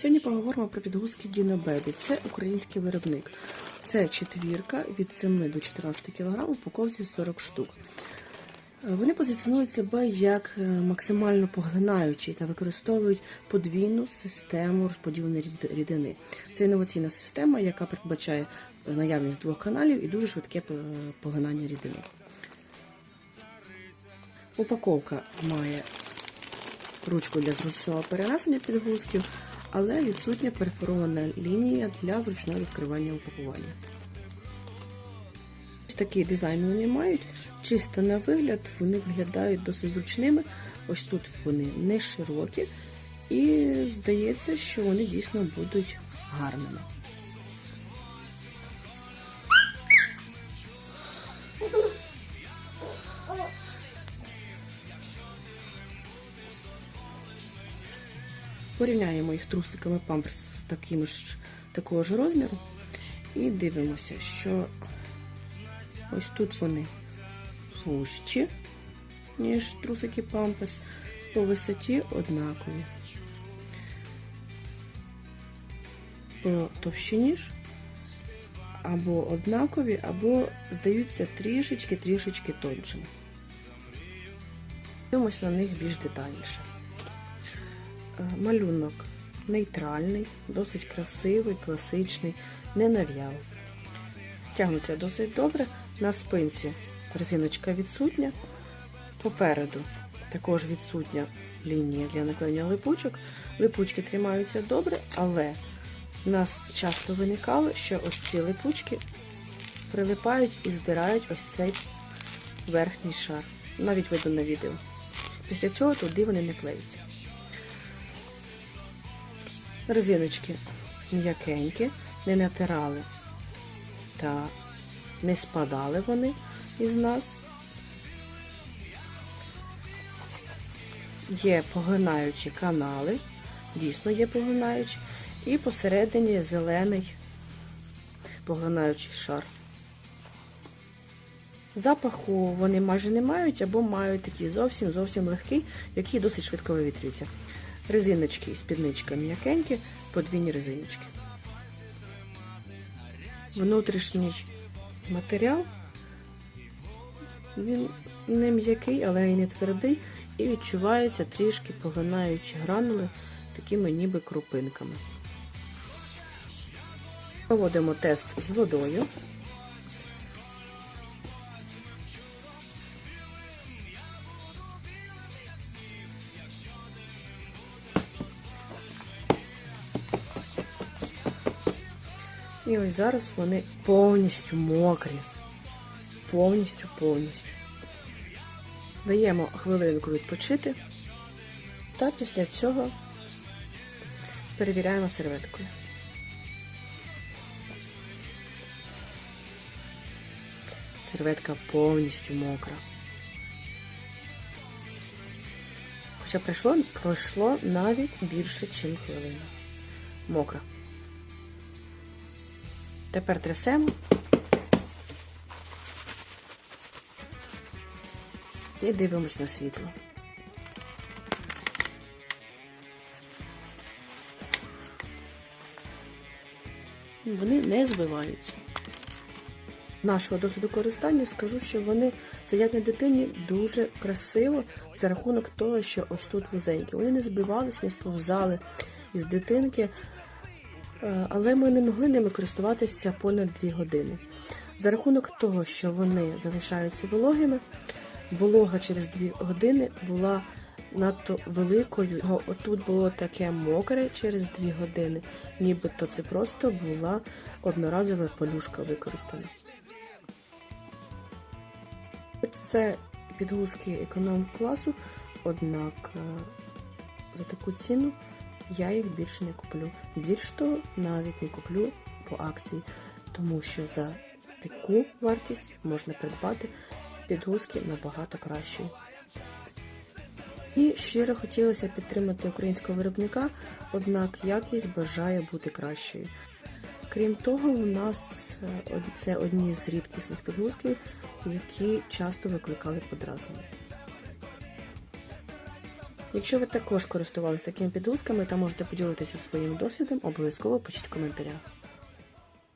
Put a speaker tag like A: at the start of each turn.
A: Сьогодні поговоримо про підгузки Dino Baby. Це український виробник. Це четвірка від 7 до 14 кг, упаковці 40 штук. Вони позиціонують себе як е, максимально поглинаючі та використовують подвійну систему розподілення рідини. Це інноваційна система, яка передбачає наявність двох каналів і дуже швидке е, поглинання рідини. Упаковка має ручку для зручного перенесення підгузків, але відсутня перфорована лінія для зручного відкривання упакування. Ось такий дизайн вони мають. Чисто на вигляд вони виглядають досить зручними. Ось тут вони не широкі, і здається, що вони дійсно будуть гарними. Порівняємо їх трусиками памперс з ж, такого ж розміру. І дивимося, що ось тут вони вужчі, ніж трусики памперс, по висоті однакові. По товщині ж або однакові, або здаються трішечки-трішечки тоншими. Дивимося на них більш детальніше. Е, Малюнок нейтральний, досить красивий, класичний, не нав'яв. Тягнуться досить добре. На спинці резиночка відсутня. Попереду також відсутня лінія для наклеєння липучок. Липучки тримаються добре, але в нас часто виникало, що ось ці липучки прилипають і здирають ось цей верхній шар. Навіть видно на відео. Після цього туди вони не клеються. Резиночки м'якенькі, не натирали та не спадали вони із нас. Є поглинаючі канали, дійсно є поглинаючі, і посередині зелений поглинаючий шар. Запаху вони майже не мають або мають такий зовсім зовсім легкий, який досить швидко вивітрюється. Резиночки, і спідничка м'якенькі, подвійні резиночки. Внутрішній матеріал він не м'який, але і не твердий, і відчувається трішки поглинаючи гранули такими ніби крупинками. Проводимо тест з водою. І ось зараз вони повністю мокрі. Повністю, повністю. Даємо хвилинку відпочити. Та після цього перевіряємо серветкою. Серветка повністю мокра. Хоча пройшло, пройшло навіть більше, ніж хвилина. Мокра. Тепер трясемо. І дивимось на світло. Вони не збиваються. Нашого досвіду користання скажу, що вони сидять на дитині дуже красиво за рахунок того, що ось тут вузенькі. Вони не збивались, не сповзали із дитинки. Е, але ми не могли ними користуватися понад 2 години. За рахунок того, що вони залишаються вологими, волога через 2 години була надто великою. Отут було таке мокре через 2 години, нібито це просто була одноразова полюшка використана. Це підгузки економ класу, однак е, за таку ціну я їх більше не куплю. Більш того, навіть не куплю по акції, тому що за таку вартість можна придбати підгузки набагато кращі. І щиро хотілося підтримати українського виробника, однак якість бажає бути кращою. Крім того, у нас е, це одні з рідкісних підгузків, які часто викликали подразнення. Якщо ви також користувалися такими підгузками та можете поділитися своїм досвідом, обов'язково пишіть в коментарях.